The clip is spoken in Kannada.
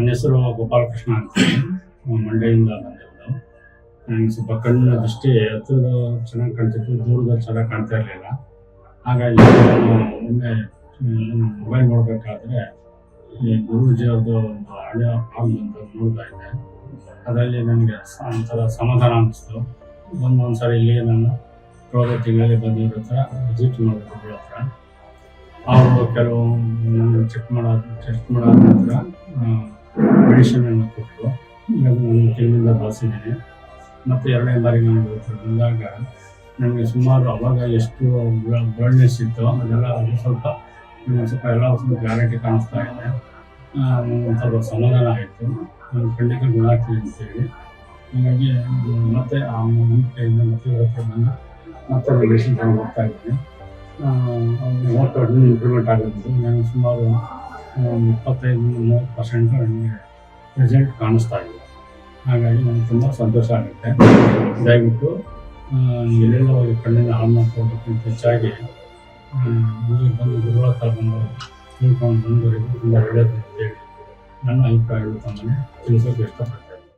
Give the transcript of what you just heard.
ನನ್ನ ಹೆಸರು ಗೋಪಾಲಕೃಷ್ಣ ಅಂತ. ಮಂಡ್ಯದಿಂದ ಬಂದಿರೋದು. ನನಗೆ ಸ್ವಲ್ಪ ಕಣ್ಣಿನ ದೃಷ್ಟಿ ಹತ್ತಿರದ ಚೆನ್ನಾಗಿ ಕಾಣ್ತಿತ್ತು, ದೂರದ ಚೆನ್ನಾಗಿ ಕಾಣ್ತಾ ಇರಲಿಲ್ಲ. ಹಾಗಾಗಿ ಒಮ್ಮೆ ಮೊಬೈಲ್ ನೋಡಬೇಕಾದ್ರೆ ಈ ಗುರುಜಿ ಅವ್ರದ್ದು ಒಂದು ಆಡಿಯೋ ಹಾಲ್ ಅಂತ ನೋಡ್ತಾ ಇದ್ದೆ. ಅದರಲ್ಲಿ ನನಗೆ ಒಂಥರ ಸಮಾಧಾನ ಅನ್ನಿಸ್ತು ಒಂದು ಒಂದ್ಸರಿ ಇಲ್ಲಿಗೆ ನಾನು ಕಳೆದ ತಿಂಗಳಲ್ಲಿ ಬಂದಿರೋ ಹತ್ರ ವಿಸಿಟ್ ಮಾಡಿದ್ರು ಹತ್ರ. ಅವರು ಕೆಲವು ನನ್ನ ಚೆಕ್ ಮಾಡೋ ಟೆಸ್ಟ್ ಮಾಡೋ ನಂತರ ಮೆಡಿಸಿನ್ ಅನ್ನು ಕೊಟ್ಟರು. ಈಗ ತಿಂಗಳಿಂದ ಬಳಸಿದ್ದೀನಿ ಮತ್ತು ಎರಡನೇ ಬಾರಿ ನಾನು ಬಂದಾಗ ನನಗೆ ಸುಮಾರು ಅವಾಗ ಎಷ್ಟು ಬರ್ಡ್ನೆಸ್ ಇತ್ತು, ಅದೆಲ್ಲ ಅದು ಸ್ವಲ್ಪ ಸ್ವಲ್ಪ ಎಲ್ಲ ಸ್ವಲ್ಪ ಗ್ಯಾರಂಟಿ ಕಾಣಿಸ್ತಾ ಇದೆ. ಒಂದು ಸ್ವಲ್ಪ ಸಮಾಧಾನ ಆಯಿತು. ನಾನು ಖಂಡಿತ ಗುಣ ಆಗ್ತೀನಿ ಅಂತೇಳಿ ಹಾಗಾಗಿ, ಮತ್ತೆ ಆ ಕೈಯಿಂದ ಮತ್ತೆ ನಾನು ಮತ್ತೆ ರಿಲೇಷನ್ ತಗೊಂಡು ಹೋಗ್ತಾ ಇದ್ದೀನಿ. ಮೂವತ್ತು ಇಂಪ್ರೂವ್ಮೆಂಟ್ ಆಗಿರ್ಬೋದು ನಾನು ಸುಮಾರು ಇಪ್ಪತ್ತೈದು, ಮೂವತ್ತು ಪರ್ಸೆಂಟ್ ನನಗೆ ರಿಸಲ್ಟ್ ಕಾಣಿಸ್ತಾ ಇದೆ ಹಾಗಾಗಿ ನನಗೆ ತುಂಬ ಸಂತೋಷ ಆಗುತ್ತೆ. ದಯವಿಟ್ಟು ಎಲ್ಲೆಲ್ಲ ಹೋಗಿ ಕಣ್ಣಿನ ಹಾಳು ಮಾಡ್ಕೊಳ್ಬೇಕಂತ ಹೆಚ್ಚಾಗಿ ಇಲ್ಲಿ ಬಂದು ಗುರುಗಳ ಹತ್ರ ಬಂದು ತಿಳ್ಕೊಂಡು ಬಂದು ತುಂಬ ಒಳ್ಳೆಯದು ಅಂತೇಳಿ ನನ್ನ ಅಭಿಪ್ರಾಯಗಳು ತಮ್ಮನ್ನು ತಿಳಿಸೋಕೆ ಇಷ್ಟಪಡ್ತೀನಿ.